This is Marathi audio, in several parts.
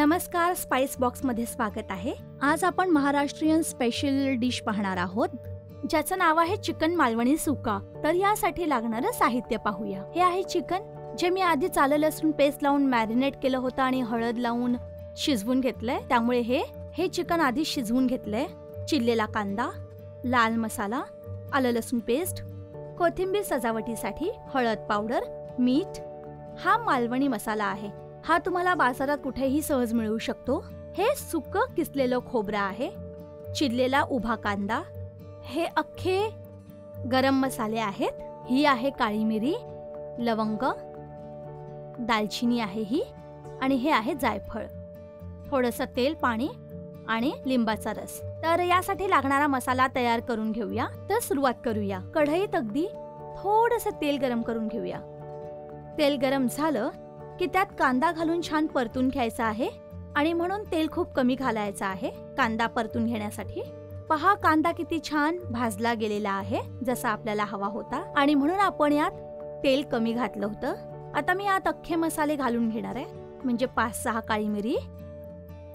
नमस्कार स्पाइस बॉक्समध्ये स्वागत आहे. आज आपण महाराष्ट्रीयन स्पेशल डिश पाहणार आहोत. ज्याचं नाव आहे चिकन मालवणी सुका. तर यासाठी लागणारं साहित्य पाहूया. हे आहे चिकन जे मी आधी आलं लसूण पेस्ट लावून मॅरिनेट केलं होतं आणि हळद लावून शिजवून घेतलंय. त्यामुळे हे हे चिकन आधी शिजवून घेतलंय. चिरलेला कांदा लाल मसाला आलं लसूण पेस्ट कोथिंबीर सजावटीसाठी हळद पावडर मीठ. हा मालवणी मसाला आहे. हा तुम्हाला बाजारात कुठेही सहज मिळू शकतो. हे सुक किसलेलं खोबरं आहे. चिरलेला उभा कांदा. हे अख्खे गरम मसाले आहेत. ही आहे काळी मिरी लवंग दालचिनी आहे ही आणि हे आहे जायफळ. थोडंसं तेल पाणी आणि लिंबाचा रस. तर यासाठी लागणारा मसाला तयार करून घेऊया. तर सुरुवात करूया. कढईत अगदी थोडस तेल गरम करून घेऊया. तेल गरम झालं की त्यात कांदा घालून छान परतून घ्यायचा आहे आणि म्हणून तेल खूप कमी घालायचं आहे कांदा परतून घेण्यासाठी. पहा कांदा किती छान भाजला गेलेला आहे जसा आपल्याला हवा होता. आणि म्हणून आपण यात तेल कमी घातलं होतं. आता मी यात अख्खे मसाले घालून घेणार आहे म्हणजे पाच सहा काळी मिरी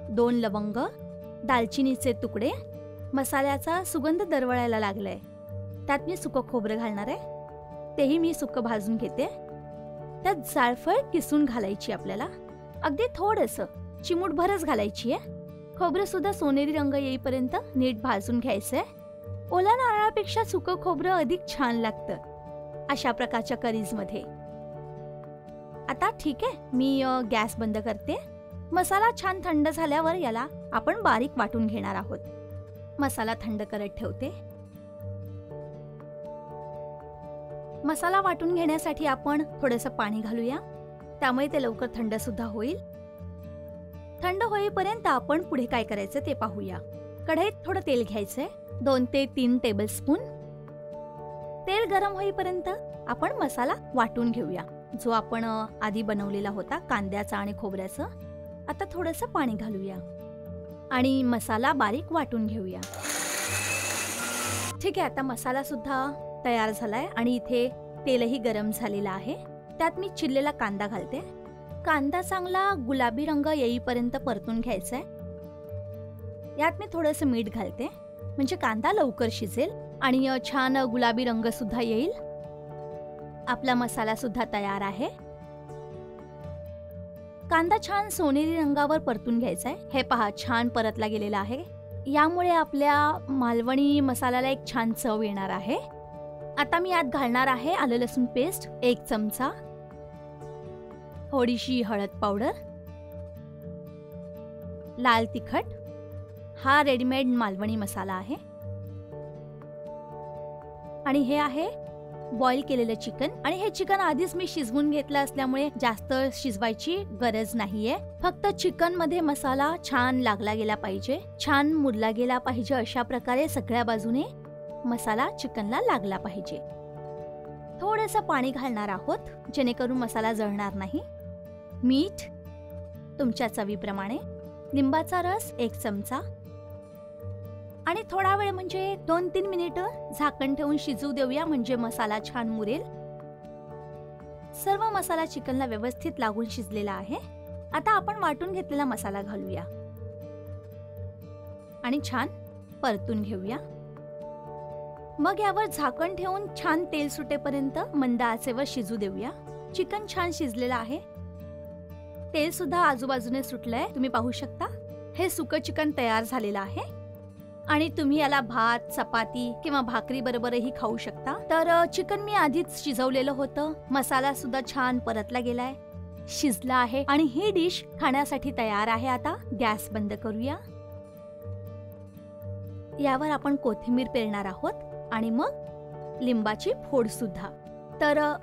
दोन लवंग दालचिनीचे तुकडे. मसाल्याचा सुगंध दरवळायला लागलाय. त्यात मी सुकं खोबरं घालणार आहे. तेही मी सुकं भाजून घेते. त्यात जायफळ किसून घालायची आपल्याला. अगदी थोडस. चिमूटभरच घालायची आहे. खोबरं सुद्धा सोनेरी रंग येईपर्यंत नीट भाजून घ्यायचंय. ओला नारळापेक्षा सुकं खोबरं अधिक छान लागतं. अशा प्रकारच्या करीजमध्ये आता ठीक आहे. मी गॅस बंद करते. मसाला छान थंड झाल्यावर याला आपण बारीक वाटून घेणार आहोत. मसाला थंड करत ठेवते. मसाला वाटून घेण्यासाठी आपण थोडंसं पाणी घालूया. त्यामुळे ते लवकर थंड सुद्धा होईल. थंड होईपर्यंत आपण पुढे काय करायचं ते पाहूया. कढईत थोडं तेल घ्यायचंय. दोन ते तीन टेबल स्पून तेल गरम होईपर्यंत आपण मसाला वाटून घेऊया. जो आपण आधी बनवलेला होता कांद्याचा आणि खोबऱ्याचं. आता थोडंसं पाणी घालूया. आणि मसाला बारीक वाटून घेऊया. ठीक आहे आता मसाला सुद्धा तयार झालाय आणि इथे तेलही गरम झालेलं आहे. त्यात मी चिरलेला कांदा घालते. कांदा चांगला गुलाबी रंग येईपर्यंत परतून घ्यायचा आहे यात मी थोडंसं मीठ घालते. म्हणजे कांदा लवकर शिजेल आणि छान गुलाबी रंग सुद्धा येईल. आपला मसाला सुद्धा तयार आहे. कांदा छान सोनेरी रंगावर परतून घ्यायचा आहे हे पहा छान परतला गेलेला आहे. यामुळे आपल्या मालवणी मसाल्याला एक छान चव येणार आहे. आता मी यात घालणार आहे आलं लसूण पेस्ट एक चमचा. थोडीशी हळद पावडर. लाल तिखट. हा रेडीमेड मालवणी मसाला आहे. आणि हे आहे बॉईल केलेलं चिकन. आणि हे चिकन आधीच मी शिजवून घेतलं असल्यामुळे जास्त शिजवायची गरज नाहीये. फक्त चिकनमध्ये मसाला छान लागला गेला पाहिजे. छान मुरला गेला पाहिजे अशा प्रकारे सगळ्या बाजूने. मसाला चिकनला लागला पाहिजे. थोडंसं पाणी घालणार आहोत जेणेकरून मसाला जळणार नाही. मीठ तुमच्या चवीप्रमाणे. लिंबाचा रस एक चमचा. आणि थोडा वेळ म्हणजे दोन तीन मिनिटं झाकण ठेवून शिजू देऊया म्हणजे मसाला छान मुरेल. सर्व मसाला चिकनला व्यवस्थित लागून शिजलेला आहे. आता आपण वाटून घेतलेला मसाला घालूया. आणि छान परतून घेऊया. मग यावर झाकण ठेवून छान तेल सुटेपर्यंत मंद आचेवर शिजू देऊया. चिकन छान शिजलेलं आहे. तेल सुद्धा आजूबाजूने सुटलंय. तुम्ही पाहू शकता. हे सुकं चिकन तयार झालेलं आहे. आणि तुम्ही याला भात चपाती किंवा भाकरी बरोबरही खाऊ शकता. तर चिकन मी आधीच शिजवलेलं होतं. मसाला सुद्धा छान परतला गेलाय. शिजला आहे. आणि ही डिश खाण्यासाठी तयार आहे आता. गॅस बंद करूया. यावर आपण कोथिंबीर पेरणार आहोत. आणि मग लिंबाची फोड सुद्धा. तर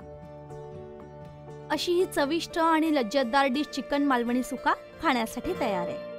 अशी ही चविष्ट आणि लज्जतदार डिश चिकन मालवणी सुका खाण्यासाठी तयार आहे.